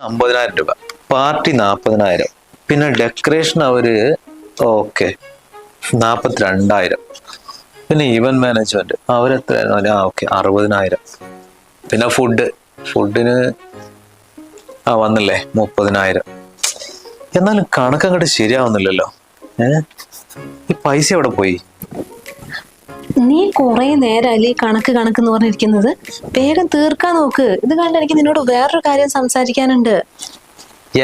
അമ്പതിനായിരം രൂപ. പാർട്ടി നാൽപ്പതിനായിരം പിന്നെ ഡെക്കറേഷൻ അവർ ഓക്കെ നാൽപ്പത്തിരണ്ടായിരം പിന്നെ ഈവന്റ് മാനേജ്മെന്റ് അവരെത്രയായിരുന്നു? ആ ഓക്കെ അറുപതിനായിരം. പിന്നെ ഫുഡ് ഫുഡിന് ആ വന്നില്ലേ മുപ്പതിനായിരം. എന്നാലും കണക്കങ്ങോട്ട് ശരിയാവുന്നില്ലല്ലോ. ഏ? ഈ പൈസ എവിടെ പോയി? നീ കുറെ നേരമല്ലേ ഈ കണക്ക് കണക്ക് എന്ന് പറഞ്ഞിരിക്കുന്നത്? വേഗം തീർക്കാൻ നോക്ക്. ഇത് കണ്ട് എനിക്ക് നിന്നോട് വേറൊരു കാര്യം സംസാരിക്കാനുണ്ട്.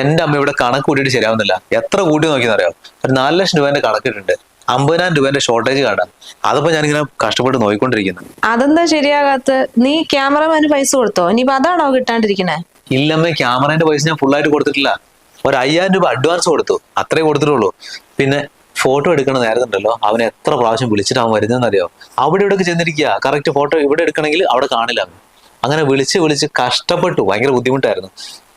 എന്റെ അമ്മ ഇവിടെ കണക്ക് കൂട്ടിയിട്ട് ശരിയാവുന്നില്ല. എത്ര കൂട്ടി നോക്കിയെന്നറിയോ? ഒരു നാല് ലക്ഷം രൂപേന്റെ കണക്കിട്ടുണ്ട് അമ്പതിനായിരം രൂപേന്റെ ഷോർട്ടേജ് കാണാം അതിപ്പോ ഞാനിങ്ങനെ കഷ്ടപ്പെട്ട് നോക്കിക്കൊണ്ടിരിക്കുന്നു. അതെന്താ ശരിയാകാത്ത നീ ക്യാമറമാന് പൈസ കൊടുത്തോ? ഇനിയിപ്പോ അതാണോ കിട്ടാണ്ടിരിക്കണേ? ഇല്ലമ്മേ ക്യാമറേന്റെ പൈസ ഞാൻ ഫുള്ളായിട്ട് കൊടുത്തിട്ടില്ല. ഒരു അയ്യായിരം രൂപ അഡ്വാൻസ് കൊടുത്തു. അത്രേ കൊടുത്തിട്ടുള്ളൂ. പിന്നെ ഫോട്ടോ എടുക്കണ നേരത്തുണ്ടല്ലോ അവൻ എത്ര പ്രാവശ്യം വിളിച്ചിട്ട് അവൻ വരുന്നതെന്നറിയോ? അവിടെ ഇവിടെയൊക്കെ ചെന്നിരിക്കുക. കറക്റ്റ് ഫോട്ടോ ഇവിടെ എടുക്കണമെങ്കിൽ അവിടെ കാണില്ല അങ്ങനെ വിളിച്ച് വിളിച്ച് കഷ്ടപ്പെട്ടു. ഭയങ്കര ബുദ്ധിമുട്ടായിരുന്നു.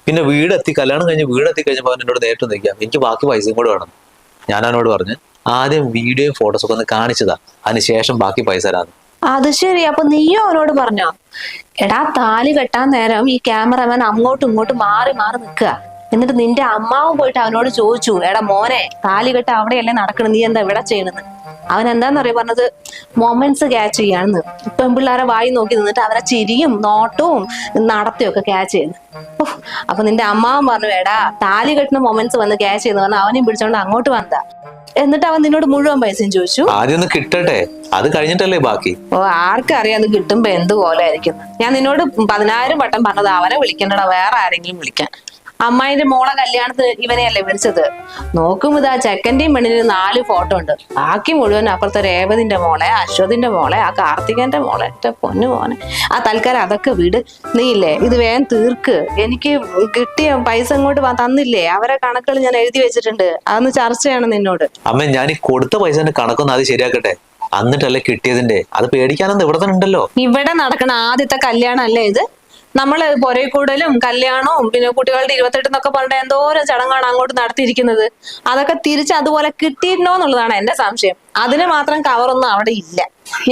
പിന്നെ വീടെത്തി കല്യാണം കഴിഞ്ഞ് വീടെത്തി കഴിഞ്ഞപ്പോൾ അവൻ എന്നോട് നേരിട്ട് നിൽക്കാം എനിക്ക് ബാക്കി പൈസയും കൂടെ വേണം. ഞാൻ അവനോട് പറഞ്ഞ് ആദ്യം വീഡിയോയും ഫോട്ടോസ് ഒക്കെ ഒന്ന് കാണിച്ചതാ. അതിനുശേഷം ബാക്കി പൈസ തരാന്ന്. അത് ശരി. അപ്പൊ നീയോ അവനോട് പറഞ്ഞോ? എടാ താലി കെട്ടാൻ നേരം ഈ ക്യാമറമാൻ അങ്ങോട്ടും ഇങ്ങോട്ടും മാറി മാറി നിൽക്കുക. എന്നിട്ട് നിന്റെ അമ്മാവ് പോയിട്ട് അവനോട് ചോദിച്ചു എടാ മോനെ താലി കെട്ട് അവിടെയല്ലേ നടക്കണം? നീ എന്താ ഇവിടെ ചെയ്യണെന്ന് അവൻ എന്താന്ന് എന്താന്നറിയ പറഞ്ഞത്? Moments catch ചെയ്യാണെന്ന്. പെൺപിള്ളേരെ വായി നോക്കി നിന്നിട്ട് അവരെ ചിരിയും നോട്ടവും നടത്തിയും ഒക്കെ ക്യാച്ച് ചെയ്യുന്നു. അപ്പൊ നിന്റെ അമ്മാവൻ പറഞ്ഞു എടാ താലി കെട്ടുന്ന മൊമെന്റ്സ് വന്ന് ക്യാച്ച് ചെയ്യുന്നു. പറഞ്ഞു അവനെയും പിടിച്ചോണ്ട് അങ്ങോട്ട് വന്നതാ. എന്നിട്ട് അവൻ നിന്നോട് മുഴുവൻ പൈസയും ചോദിച്ചു. ആദ്യം ഒന്ന് കിട്ടട്ടെ? അത് കഴിഞ്ഞിട്ടല്ലേ ബാക്കി? ഓ ആർക്കറിയാം അത് കിട്ടുമ്പോ എന്ത് പോലെ ആയിരിക്കും. ഞാൻ നിന്നോട് പതിനായിരം വട്ടം പറഞ്ഞത്. അവനെ വിളിക്കണ്ടടാ വേറെ ആരെങ്കിലും വിളിക്കാൻ. അമ്മായിന്റെ മോളെ കല്യാണത്തിന് ഇവനെയല്ലേ വിളിച്ചത്? നോക്കും ഇതാ ചെക്കന്റെയും പെണ്ണിന് നാല് ഫോട്ടോ ഉണ്ട്. ബാക്കി മുഴുവൻ അപ്പുറത്തെ രേവതിന്റെ മോളെ അശ്വതിന്റെ മോളെ ആ കാർത്തികന്റെ മോളെ എന്റെ പൊന്നു മോനെ. ആ തൽക്കാലം അതൊക്കെ വിട്. നീ ഇല്ലേ ഇത് വേഗം തീർക്ക്. എനിക്ക് കിട്ടിയ പൈസ ഇങ്ങോട്ട് തന്നില്ലേ? അവരെ കണക്കുകൾ ഞാൻ എഴുതി വെച്ചിട്ടുണ്ട്. അതൊന്ന് ചർച്ച ചെയ്യണം നിന്നോട്. അമ്മ ഞാൻ ഈ കൊടുത്ത പൈസന്റെ കണക്കൊന്ന് അത് ശരിയാക്കട്ടെ. എന്നിട്ടല്ലേ കിട്ടിയതിന്റെ. അത് പേടിക്കാനൊന്നും ഇവിടെ തന്നെ ഉണ്ടല്ലോ. ഇവിടെ നടക്കണ ആദ്യത്തെ കല്യാണം അല്ലേ ഇത്? നമ്മൾ കൂടലും കല്യാണവും പിന്നെ കുട്ടികളുടെ ഇരുപത്തെട്ട് എന്നൊക്കെ പറഞ്ഞ എന്തോരം ചടങ്ങാണ് അങ്ങോട്ട് നടത്തിയിരിക്കുന്നത്. അതൊക്കെ തിരിച്ച് അതുപോലെ കിട്ടിയിരുന്നോ എന്നുള്ളതാണ് എന്റെ സംശയം. അതിന് മാത്രം കവറൊന്നും അവിടെ ഇല്ല.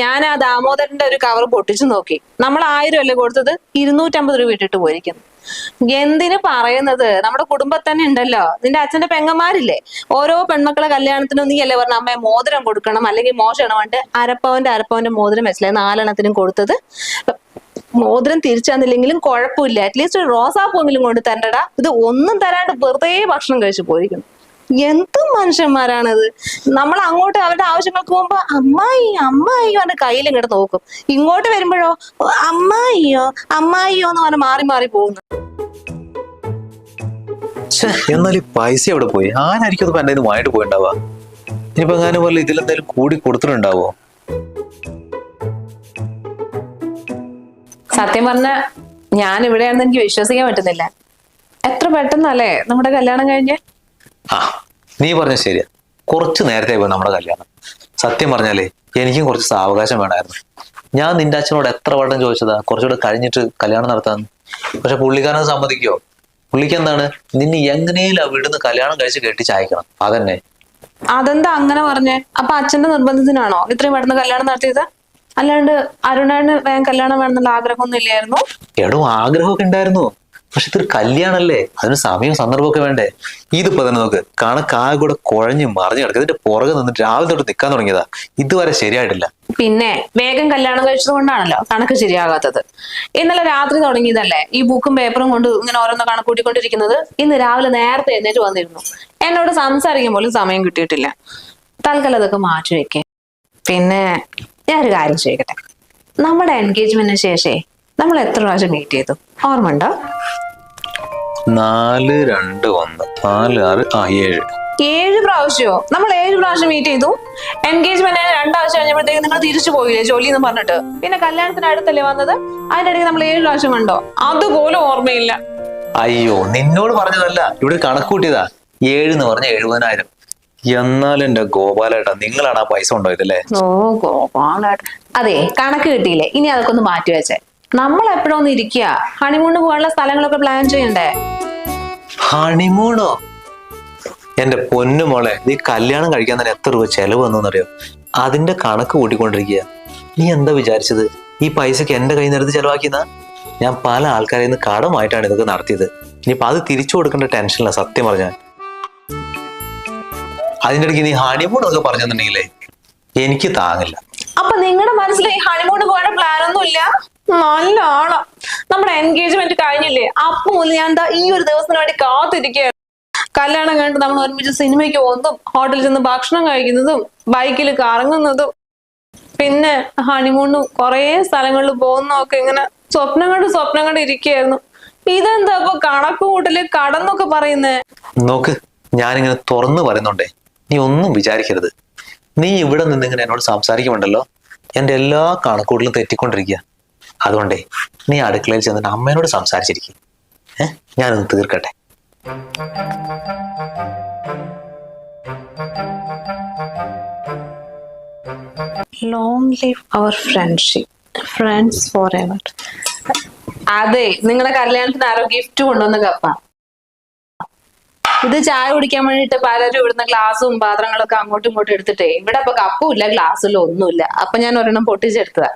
ഞാൻ ആ ദാമോദരന്റെ ഒരു കവർ പൊട്ടിച്ചു നോക്കി. നമ്മൾ ആയിരം അല്ലേ കൊടുത്തത്? ഇരുന്നൂറ്റമ്പത് രൂപ ഇട്ടിട്ട് പോയിരിക്കുന്നു. എന്തിനു പറയുന്നത്? നമ്മുടെ കുടുംബത്തിൽ തന്നെ ഉണ്ടല്ലോ. നിന്റെ അച്ഛന്റെ പെങ്ങന്മാരില്ലേ? ഓരോ പെൺമക്കളെ കല്യാണത്തിനും നീ അല്ലേ പറഞ്ഞ അമ്മയെ മോതിരം കൊടുക്കണം അല്ലെങ്കിൽ മോശമാണ് പറഞ്ഞിട്ട് അരപ്പവന്റെ അരപ്പവന്റെ മോതിരം വെച്ചില്ലേ നാലെണ്ണത്തിനും കൊടുത്തത്. മോതിരം തിരിച്ചു തന്നില്ലെങ്കിലും കുഴപ്പമില്ല അറ്റ്ലീസ്റ്റ് ഒരു റോസാപ്പൂങ്കിലും കൊണ്ട് തരണ്ടടാ. ഇത് ഒന്നും തരാണ്ട് വെറുതെ ഭക്ഷണം കഴിച്ചു പോയിരിക്കുന്നു. എന്ത് മനുഷ്യന്മാരാണിത്? നമ്മൾ അങ്ങോട്ട് അവരുടെ ആവശ്യങ്ങൾക്ക് പോകുമ്പോ അമ്മായി അമ്മായി പറഞ്ഞ കയ്യിൽ ഇങ്ങോട്ട് നോക്കും. ഇങ്ങോട്ട് വരുമ്പോഴോ "ഓ, അമ്മായിയോ അമ്മായിയോ എന്ന് പറഞ്ഞ് മാറി മാറി പോകുന്നു. എന്നാൽ ഈ പൈസ എവിടെ പോയി? ആരായിരിക്കും അത് എന്റെ വായിട്ട് പോയിണ്ടാവാ ഇനിയിപ്പോ എങ്ങാനും പോലെ ഇതിലെന്തായാലും കൂടി കൊടുത്തിട്ടുണ്ടാവോ? സത്യം പറഞ്ഞ ഞാൻ ഇവിടെയാണെന്ന് എനിക്ക് വിശ്വസിക്കാൻ പറ്റുന്നില്ല. എത്ര പെട്ടെന്നല്ലേ നമ്മുടെ കല്യാണം കഴിഞ്ഞ്? ആ നീ പറഞ്ഞ ശരിയാ. കുറച്ച് നേരത്തെ പോയി നമ്മുടെ കല്യാണം. സത്യം പറഞ്ഞാലേ എനിക്കും കുറച്ച് സാവകാശം വേണമായിരുന്നു ഞാൻ നിന്റെ അച്ഛനോട് എത്ര വട്ടം ചോദിച്ചതാ കുറച്ചുകൂടെ കഴിഞ്ഞിട്ട് കല്യാണം നടത്താന്ന്. പക്ഷെ പുള്ളിക്കാരൻ സമ്മതിക്കോ? പുള്ളിക്ക് എന്താണ്? നിന്നെ എങ്ങനെയും വിടുന്ന് കല്യാണം കഴിച്ച് കെട്ടിച്ചയക്കണം അതന്നെ. അതെന്താ അങ്ങനെ പറഞ്ഞേ? അപ്പൊ അച്ഛന്റെ നിർബന്ധത്തിനാണോ ഇത്രയും പെട്ടെന്ന് കല്യാണം നടത്തിയത്? അല്ലാണ്ട് അരുണാണ് വേഗം കല്യാണം വേണമെന്നുള്ള ആഗ്രഹമൊന്നും ഇല്ലായിരുന്നു. എടോ ആഗ്രഹമൊക്കെ ഉണ്ടായിരുന്നു. പക്ഷെ ഇതൊരു കല്യാണല്ലേ? അതിന് സമയവും സന്ദർഭമൊക്കെ വേണ്ടേ? ഇതിപ്പോ തന്നെ നോക്ക്. കണക്കാകെ കൂടെ കുഴഞ്ഞു മറിഞ്ഞു കിടക്കുക ഇതിന്റെ പുറകെ നിന്ന് രാവിലെ തൊട്ട് നിൽക്കാൻ തുടങ്ങിയതാ. ഇതുവരെ ശരിയായിട്ടില്ല. പിന്നെ വേഗം കല്യാണം കഴിച്ചത് കൊണ്ടാണല്ലോ കണക്ക് ശരിയാകാത്തത്. ഇന്നലെ രാത്രി തുടങ്ങിയതല്ലേ? ഈ ബുക്കും പേപ്പറും കൊണ്ട് ഇങ്ങനെ ഓരോന്ന് കണക്ക് കൂട്ടിക്കൊണ്ടിരിക്കുന്നത്. ഇന്ന് രാവിലെ നേരത്തെ എഴുന്നേറ്റ് വന്നിരുന്നു. എന്നോട് സംസാരിക്കാൻ പോലും സമയം കിട്ടിയിട്ടില്ല. തൽക്കാലം അതൊക്കെ മാറ്റി വെക്കേ. പിന്നെ ഞാനൊരു കാര്യം ചോദിക്കട്ടെ? നമ്മുടെ എൻഗേജ്മെന്റിന് ശേഷേ നമ്മൾ എത്ര പ്രാവശ്യം മീറ്റ് ചെയ്തു? ഓർമ്മ ഉണ്ടോ നാല് രണ്ട് ഒന്ന്. നാല് ആറ് ആ ഏഴ്. ഏഴ് പ്രാവശ്യമോ? നമ്മൾ ഏഴ് പ്രാവശ്യം മീറ്റ് ചെയ്തു. എൻഗേജ്മെന്റ് രണ്ടാവശ്യം കഴിഞ്ഞപ്പോഴത്തേക്ക് നിങ്ങൾ തിരിച്ചു പോയില്ലേ ജോലി എന്ന് പറഞ്ഞിട്ട്? പിന്നെ കല്യാണത്തിന് അടുത്തല്ലേ വന്നത്? അതിന്റെ ഇടയ്ക്ക് നമ്മൾ ഏഴ് പ്രാവശ്യം കണ്ടോ? അതുപോലും ഓർമ്മയില്ല. അയ്യോ നിന്നോട് പറഞ്ഞതല്ല. ഇവിടെ കണക്കൂട്ടിയതാ. ഏഴ് എന്ന് പറഞ്ഞ എഴുപതിനായിരം. എന്നാലും എന്റെ ഗോപാലേട്ടാ നിങ്ങളാണ് ആ പൈസ കൊണ്ടുപോയതല്ലേ? ഓ ഗോപാലേട്ട. അതെ കണക്ക് കിട്ടിയില്ലേ. ഇനി അതൊക്കെ ഒന്ന് മാറ്റി വെച്ചേ. നമ്മൾ എപ്പോഴും ഒന്ന് ഇരിക്കുക ഹണിമൂണിന് പോകാനുള്ള സ്ഥലങ്ങളൊക്കെ പ്ലാൻ ചെയ്യണ്ടേ? ഹണിമൂണോ എന്റെ പൊന്നു മോളെ നീ കല്യാണം കഴിക്കാൻ തന്നെ എത്ര രൂപ ചെലവ് വന്നറിയോ അതിന്റെ കണക്ക് കൂട്ടിക്കൊണ്ടിരിക്കുക നീ എന്താ വിചാരിച്ചത്? ഈ പൈസക്ക് എന്റെ കയ്യിൽ നിന്ന് ചെലവാക്കിയെന്ന ഞാൻ പല ആൾക്കാരിൽ നിന്ന് കടമായിട്ടാണ് ഇതൊക്കെ നടത്തിയത്. ഇനിയിപ്പോ അത് തിരിച്ചു കൊടുക്കേണ്ട ടെൻഷനില്ല സത്യം പറഞ്ഞാൽ. അതിന്റെ ഇടയ്ക്ക് നീ ഹണിമൂൺ ഒക്കെ പറഞ്ഞെന്നുണ്ടെങ്കിലേ എനിക്ക് താങ്ങില്ല. അപ്പൊ നിങ്ങളുടെ മനസ്സിൽ ഈ ഹണിമൂൺ പോയ പ്ലാൻ ഒന്നും ഇല്ല? നല്ല ആളാ. നമ്മുടെ എൻഗേജ്മെന്റ് കഴിഞ്ഞില്ലേ? അപ്പൊ മുതൽ ഞാൻ എന്താ ഈ ഒരു ദിവസത്തിന് വേണ്ടി കാത്തിരിക്കുകയാണ്. കല്യാണം കണ്ട് നമ്മൾ ഒരുമിച്ച് സിനിമയ്ക്ക് പോകുന്നതും ഹോട്ടലിൽ ചെന്ന് ഭക്ഷണം കഴിക്കുന്നതും ബൈക്കിൽ കറങ്ങുന്നതും പിന്നെ ഹണിമൂണ് കുറേ സ്ഥലങ്ങളിൽ പോകുന്നതൊക്കെ ഇങ്ങനെ സ്വപ്നം കണ്ട് സ്വപ്നം കണ്ട് ഇരിക്കുകയായിരുന്നു. ഇതെന്താ ഇപ്പൊ കണക്ക് കൂട്ടൽ കടന്നൊക്കെ പറയുന്നേ? നോക്ക് ഞാനിങ്ങനെ തുറന്നു പറയുന്നുണ്ടേ നീ ഒന്നും വിചാരിക്കരുത്. നീ ഇവിടെ നിന്ന് ഇങ്ങനെ എന്നോട് സംസാരിക്കുമുണ്ടല്ലോ എന്റെ എല്ലാ കണക്കൂട്ടിലും തെറ്റിക്കൊണ്ടിരിക്കുക. അതുകൊണ്ടേ നീ അടുക്കളയിൽ ചെന്നിട്ട് അമ്മേനോട് സംസാരിച്ചിരിക്കും. ഏഹ് ഞാനൊന്ന് തീർക്കട്ടെ. Long life our friendship friends forever അതെ നിങ്ങളുടെ കല്യാണത്തിന് ആരോ ഗിഫ്റ്റ് കൊണ്ടുവന്ന കപ്പ ഇത് ചായ കുടിക്കാൻ വേണ്ടിട്ട് പലരും ഇവിടുന്ന് ഗ്ലാസും പാത്രങ്ങളൊക്കെ അങ്ങോട്ടും ഇങ്ങോട്ടും എടുത്തിട്ടേ. ഇവിടെ അപ്പൊ കപ്പും ഇല്ല ഗ്ലാസ്സിലും ഒന്നുമില്ല. അപ്പൊ ഞാൻ ഒരെണ്ണം പൊട്ടിച്ചെടുത്തതാ.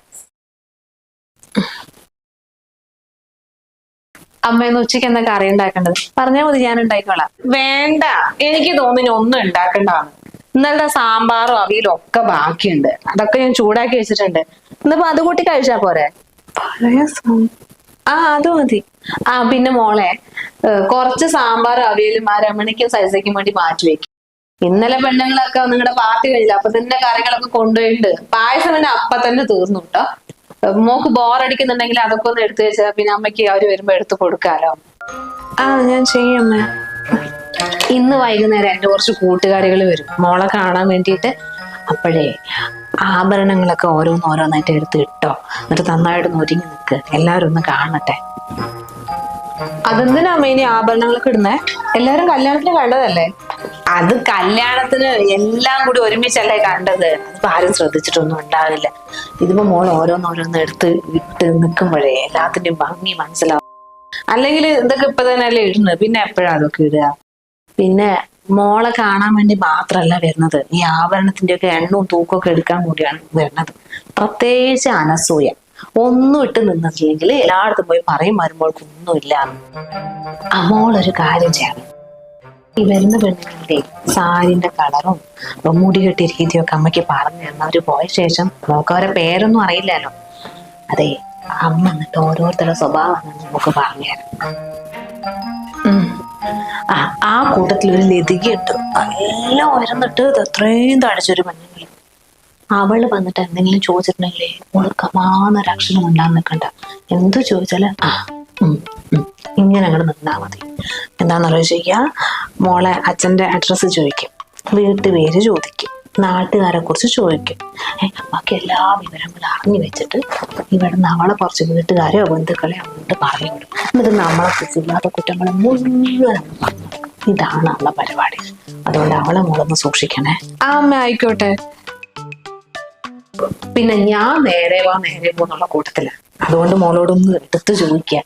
അമ്മയെന്ന് ഉച്ചയ്ക്ക് എന്താ കറി ഉണ്ടാക്കേണ്ടത്? പറഞ്ഞാൽ മതി ഞാൻ ഉണ്ടാക്കിക്കോളാം. വേണ്ട. എനിക്ക് തോന്നുന്നു ഒന്നും ഉണ്ടാക്കണ്ടാണ് ഇന്നലത്തെ സാമ്പാറും അവിയലും ഒക്കെ ബാക്കിയുണ്ട്. അതൊക്കെ ഞാൻ ചൂടാക്കി വെച്ചിട്ടുണ്ട്. ഇന്നിപ്പോ അത് കൂട്ടി കഴിച്ചാ പോരെ? ആ അത് മതി. ആ പിന്നെ മോളെ കുറച്ച് സാമ്പാർ അവിയലും ആ രമണിക്കും സൈസയ്ക്കും വേണ്ടി മാറ്റി വെക്കും. ഇന്നലെ പെണ്ണുങ്ങളൊക്കെ നിങ്ങളുടെ പാർട്ടി കഴിഞ്ഞില്ല? അപ്പൊ തന്നെ കറികളൊക്കെ കൊണ്ടുപോയിട്ടുണ്ട്. പായസം പിന്നെ അപ്പൊ തന്നെ തീർന്നു കേട്ടോ മോക്ക് ബോറടിക്കുന്നുണ്ടെങ്കിൽ അതൊക്കെ ഒന്ന് എടുത്തു വെച്ചാൽ പിന്നെ അമ്മയ്ക്ക് അവർ വരുമ്പോ എടുത്തു കൊടുക്കാലോ. ആ ഞാൻ ചെയ്യാം ഇന്ന് വൈകുന്നേരം എന്റെ കുറച്ച് കൂട്ടുകാരികൾ വരും. മോളെ കാണാൻ വേണ്ടിയിട്ട് അപ്പോഴേ ആഭരണങ്ങളൊക്കെ ഓരോന്നോരോന്നായിട്ട് എടുത്ത് ഇട്ടോ. എന്നിട്ട് നന്നായിട്ട് ഒരുങ്ങി നിൽക്ക് എല്ലാവരും ഒന്ന് കാണട്ടെ. അതെന്തിനാ അമ്മ ഇനി ആഭരണങ്ങളൊക്കെ ഇടുന്നേ? എല്ലാരും കല്യാണത്തിന് കണ്ടതല്ലേ? അത് കല്യാണത്തിന് എല്ലാം കൂടി ഒരുമിച്ചല്ലേ കണ്ടത്. അതിപ്പോ ആരും ശ്രദ്ധിച്ചിട്ടൊന്നും ഉണ്ടാവില്ല. ഇതിപ്പോ മോൾ ഓരോന്നോരോന്ന് എടുത്ത് ഇട്ട് നിൽക്കുമ്പോഴേ എല്ലാത്തിന്റെയും ഭംഗി മനസ്സിലാവും. അല്ലെങ്കിൽ ഇതൊക്കെ ഇപ്പൊ തന്നെയല്ലേ ഇടുന്നത്? പിന്നെ എപ്പോഴാ അതൊക്കെ ഇടുക? പിന്നെ മോളെ കാണാൻ വേണ്ടി മാത്രല്ല വരുന്നത്. ഈ ആഭരണത്തിന്റെ ഒക്കെ എണ്ണവും തൂക്കമൊക്കെ എടുക്കാൻ കൂടിയാണ് വരുന്നത്. പ്രത്യേകിച്ച് അനസൂയ. ഒന്നും ഇട്ട് നിന്നിട്ടില്ലെങ്കിൽ എല്ലായിടത്തും പോയി പറയും മരുമോൾക്ക് ഒന്നുമില്ല. അമോളൊരു മോളൊരു കാര്യം ചെയ്യണം. ഈ വരുന്ന പെണ്ണുങ്ങളുടെ സാരിന്റെ കളറും മുടി കെട്ടിയ രീതിയൊക്കെ അമ്മയ്ക്ക് പറഞ്ഞു തന്ന അവർ പോയ ശേഷം നമുക്ക് അവരെ പേരൊന്നും അറിയില്ലല്ലോ. അതെ അമ്മ എന്നിട്ട് ഓരോരുത്തരുടെ സ്വഭാവം നമുക്ക് പറഞ്ഞു തരാം. ആ കൂട്ടത്തിൽ ഒരു ലതികയുണ്ട്. നല്ല ഉയർന്നിട്ട് അത്രയും തടിച്ചൊരു അവൾ വന്നിട്ട് എന്തെങ്കിലും ചോദിച്ചിട്ടുണ്ടെങ്കിലേ ഓൾ കമാന്നൊരു അക്ഷരം ഉണ്ടാകാൻ നിൽക്കണ്ട എന്ത് ചോദിച്ചാൽ ആ ഇങ്ങനെ അങ്ങോട്ട് നിന്നാ മതി. എന്താണെന്നറിയോ ചോദിക്കുക മോളെ അച്ഛന്റെ അഡ്രസ്സ് ചോദിക്കും. വീട്ടുപേര് ചോദിക്കും. നാട്ടുകാരെ കുറിച്ച് ചോദിക്കും. ബാക്കി എല്ലാ വിവരങ്ങളും അറിഞ്ഞു വെച്ചിട്ട് ഇവിടുന്ന് അവളെ കുറച്ച് വീട്ടുകാരെയോ ബന്ധുക്കളെയോ അങ്ങോട്ട് പറഞ്ഞു വിടും. എന്നിട്ട് നമ്മളെ കുറിച്ചില്ലാത്ത കുറ്റങ്ങളെ മുഴുവൻ ഇതാണ് അവളെ പരിപാടി. അതുകൊണ്ട് അവളെ മോളൊന്ന് സൂക്ഷിക്കണേ. അമ്മ ആയിക്കോട്ടെ. പിന്നെ ഞാൻ നേരെ വാ നേരെ പോന്നുള്ള കൂട്ടത്തിൽ. അതുകൊണ്ട് മോളോടൊന്ന് എടുത്തു ചോദിക്കുക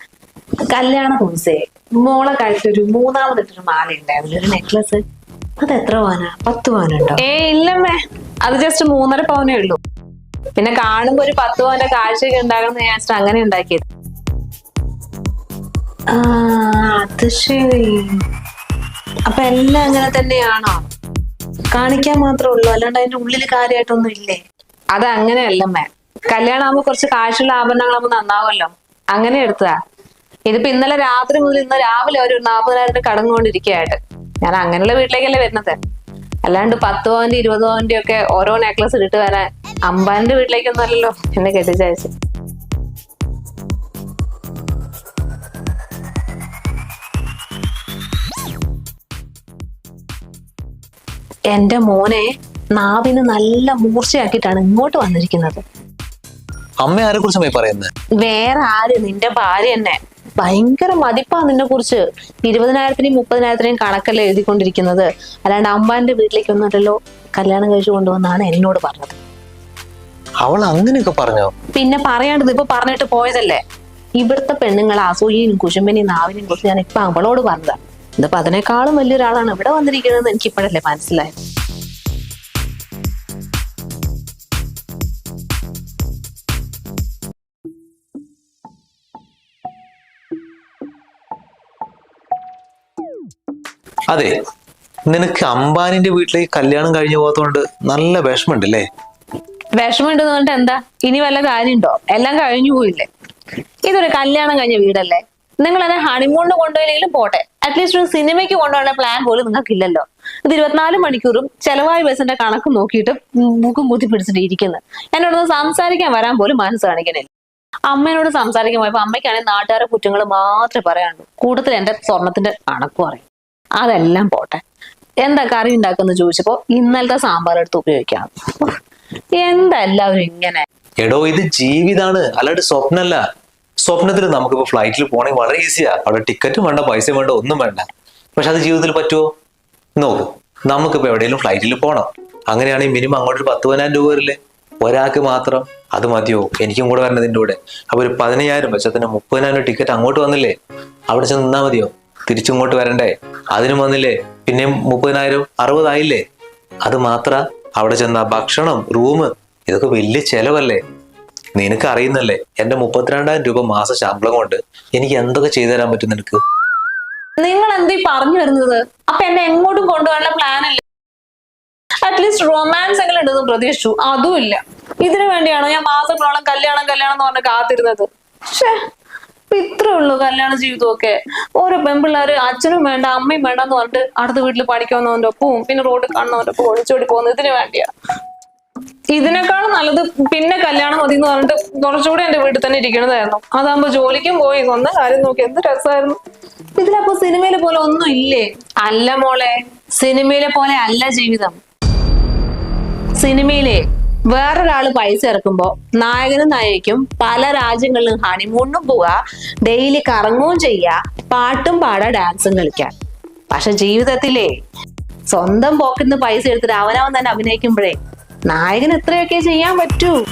കല്യാണ ദിവസേ മോളെ കഴുത്തൊരു മൂന്നാമതിട്ടൊരു മാല ഉണ്ടായിരുന്നു ഒരു നെക്ലസ്. അത് എത്ര പവനാ പത്ത് പവനുണ്ടോ ഏ ഇല്ലമ്മേ. അത് ജസ്റ്റ് മൂന്നര പവനേ ഉള്ളൂ. പിന്നെ കാണുമ്പോ ഒരു പത്ത് പവന്റെ കാഴ്ചയൊക്കെ ഉണ്ടാകണം ഞാൻ അങ്ങനെ ഉണ്ടാക്കിയത്. അത് ശരി. അപ്പൊ എല്ലാം അങ്ങനെ തന്നെയാണോ? കാണിക്കാൻ മാത്രമേ ഉള്ളൂ. അല്ലാണ്ട് അതിന്റെ ഉള്ളിൽ കാര്യമായിട്ടൊന്നും ഇല്ലേ? അത് അങ്ങനെയല്ലമ്മേ കല്യാണം ആകുമ്പോ കുറച്ച് കാശുള്ള ആഭരണങ്ങളാകുമ്പോ നന്നാവുമല്ലോ. അങ്ങനെ എടുത്താ ഇതിപ്പോ ഇന്നലെ രാത്രി മുതൽ ഇന്ന് രാവിലെ ഒരു നാൽപ്പതിനായിരം രൂപ കടങ്ങുകൊണ്ടിരിക്കുകയായിട്ട് ഞാൻ അങ്ങനെയുള്ള വീട്ടിലേക്കല്ലേ വരുന്നത്. അല്ലാണ്ട് പത്ത് പവന്റെ ഇരുപത് പവന്റെ ഒക്കെ ഓരോ നെക്ലസ് ഇട്ട് വരാൻ അമ്പാന്റെ വീട്ടിലേക്കൊന്നും അല്ലല്ലോ എന്നെ കെട്ടിച്ചയച്ചു. എന്റെ മോനെ നാവിന് നല്ല മൂർച്ചയാക്കിയിട്ടാണ് ഇങ്ങോട്ട് വന്നിരിക്കുന്നത്. അമ്മ ആരെ കുറിച്ച് പറയുന്നത് വേറെ ആര്? നിന്റെ ഭാര്യ തന്നെ. ഭയങ്കര മതിപ്പാ നിന്നെ കുറിച്ച്. ഇരുപതിനായിരത്തിനെയും മുപ്പതിനായിരത്തിനെയും കണക്കല്ലേ എഴുതിക്കൊണ്ടിരിക്കുന്നത്. അല്ലാണ്ട് അമ്പാന്റെ വീട്ടിലേക്ക് അല്ലല്ലോ കല്യാണം കഴിച്ചു കൊണ്ടുവന്നാണ് എന്നോട് പറഞ്ഞത്. അവൾ അങ്ങനെയൊക്കെ പറഞ്ഞോ? പിന്നെ പറയാണ്ടത് ഇപ്പൊ പറഞ്ഞിട്ട് പോയതല്ലേ? ഇവിടുത്തെ പെണ്ണുങ്ങൾ അസൂയയും കുശുമ്പനെയും നാവിനെയും കുറിച്ച് ഞാൻ ഇപ്പൊ അവളോട് പറഞ്ഞതാണ് ഇതിപ്പോ അതിനേക്കാളും വലിയൊരാളാണ് ഇവിടെ വന്നിരിക്കുന്നത് എനിക്ക് ഇപ്പോഴല്ലേ മനസ്സിലായത്. അതെ. നിനക്ക് അംബാനിന്റെ വീട്ടിലേക്ക് കല്യാണം കഴിഞ്ഞു പോകാത്തോണ്ട് നല്ല വിഷമമുണ്ട് അല്ലേ വിഷമമുണ്ടെന്ന് പറഞ്ഞിട്ട് എന്താ? ഇനി വല്ല കാര്യമുണ്ടോ? എല്ലാം കഴിഞ്ഞു പോയില്ലേ? ഇതൊരു കല്യാണം കഴിഞ്ഞ വീടല്ലേ? നിങ്ങൾ എന്നെ ഹണിമൂണിന് കൊണ്ടുപോയില്ലെങ്കിലും പോട്ടെ. അറ്റ്ലീസ്റ്റ് ഒരു സിനിമയ്ക്ക് കൊണ്ടുപോകുന്ന പ്ലാൻ പോലും നിങ്ങൾക്കില്ലല്ലോ. ഇത് ഇരുപത്തിനാല് മണിക്കൂറും ചെലവായ ബസിന്റെ കണക്ക് നോക്കിയിട്ട് മൂക്കും കൂത്തി പിടിച്ചിട്ട് ഇരിക്കുന്നത് എന്നോടൊന്ന് സംസാരിക്കാൻ വരാൻ പോലും മനസ്സ് കാണിക്കണില്ല അമ്മേനോട് സംസാരിക്കാൻ പോയപ്പോ അമ്മയ്ക്കാണെങ്കിൽ നാട്ടുകാരെ കുറ്റങ്ങൾ മാത്രമേ പറയാനുള്ളൂ. കൂട്ടത്തിൽ എന്റെ സ്വർണത്തിന്റെ കണക്ക് പറയും അതെല്ലാം പോട്ടെ. എന്താ കറി ഉണ്ടാക്കുന്ന ചോദിച്ചപ്പോ ഇന്നലത്തെ സാമ്പാർ എടുത്ത് ഉപയോഗിക്കാം. ഉഫ്, എന്താ എല്ലാവരും ഇങ്ങനെ. എടോ ഇത് ജീവിതാണ്. അല്ലാണ്ട് സ്വപ്നമല്ല സ്വപ്നത്തിൽ നമുക്കിപ്പോ ഫ്ലൈറ്റിൽ പോകണമെങ്കിൽ വളരെ ഈസിയാ അവിടെ ടിക്കറ്റും വേണ്ട പൈസയും വേണ്ട ഒന്നും വേണ്ട. പക്ഷെ അത് ജീവിതത്തിൽ പറ്റുമോ നോക്കൂ. നമുക്കിപ്പോ എവിടെയെങ്കിലും ഫ്ലൈറ്റിൽ പോകണം അങ്ങനെയാണെങ്കിൽ മിനിമം അങ്ങോട്ട് ഒരു പത്ത് പതിനായിരം രൂപ വരില്ലേ? ഒരാൾക്ക് മാത്രം. അത് മതിയോ? എനിക്കും കൂടെ വരണതിന്റെ കൂടെ. അപ്പൊ ഒരു പതിനയ്യായിരം വെച്ചാൽ തന്നെ മുപ്പതിനായിരം ടിക്കറ്റ് അങ്ങോട്ട് വന്നില്ലേ? അവിടെ ചെന്ന് നിന്നാ മതിയോ? തിരിച്ചിങ്ങോട്ട് വരണ്ടേ? അതിനും വന്നില്ലേ? പിന്നെയും മുപ്പതിനായിരം അറുപതായില്ലേ? അത് മാത്ര അവിടെ ചെന്ന ഭക്ഷണം റൂം ഇതൊക്കെ വലിയ ചെലവല്ലേ? നിനക്ക് അറിയുന്നല്ലേ എന്റെ മുപ്പത്തിരണ്ടായിരം രൂപ മാസ ശമ്പളം കൊണ്ട് എനിക്ക് എന്തൊക്കെ ചെയ്തു തരാൻ പറ്റും നിനക്ക്? നിങ്ങൾ എന്തീ പറഞ്ഞു വരുന്നത്? അപ്പൊ എന്നെ എങ്ങോട്ടും കൊണ്ടുപോകാനുള്ള പ്ലാൻ അല്ലേ? അറ്റ്ലീസ്റ്റ് റൊമാൻസ് എങ്കിലും ഉണ്ടെന്ന് പ്രതീക്ഷിച്ചു. അതും ഇല്ല. ഇതിനു വേണ്ടിയാണോ ഞാൻ മാസങ്ങളോളം കല്യാണം കല്യാണം എന്ന് പറഞ്ഞ് കാത്തിരുന്നത്? ഷേ ഇത്രേ ഉള്ളൂ കല്യാണ ജീവിതമൊക്കെ. ഓരോ പെൺപിള്ളേര് അച്ഛനും വേണ്ട അമ്മയും വേണ്ട എന്ന് പറഞ്ഞിട്ട് അടുത്ത വീട്ടിൽ പഠിക്കാവുന്നവന്റെ ഒപ്പവും പിന്നെ റോഡിൽ കാണുന്നവന്റെ ഒപ്പം ഒളിച്ചോടി പോകുന്നത് ഇതിനു വേണ്ടിയാ. ഇതിനേക്കാളും നല്ലത് പിന്നെ കല്യാണം മതി എന്ന് പറഞ്ഞിട്ട് കുറച്ചുകൂടി എന്റെ വീട്ടിൽ തന്നെ ഇരിക്കണതായിരുന്നു. അതാകുമ്പോ ജോലിക്കും പോയി സ്വന്തം കാര്യം നോക്കി എന്ത് രസമായിരുന്നു ഇതിലപ്പോ സിനിമയിലെ പോലെ ഒന്നും ഇല്ലേ? അല്ല മോളെ സിനിമയിലെ പോലെ അല്ല ജീവിതം. സിനിമയിലെ വേറൊരാൾ പൈസ ഇറക്കുമ്പോ നായകനും നായികയ്ക്കും പല രാജ്യങ്ങളിലും ഹണിമൂണിനും പോവാ. ഡെയിലി കറങ്ങുകയും ചെയ്യാ. പാട്ടും പാടാ ഡാൻസും കളിക്കാൻ. പക്ഷെ ജീവിതത്തിലേ സ്വന്തം പോക്കിന്ന് പൈസ എടുത്തിട്ട് അവനവൻ തന്നെ അഭിനയിക്കുമ്പോഴേ നായകൻ എത്രയൊക്കെ ചെയ്യാൻ പറ്റൂ.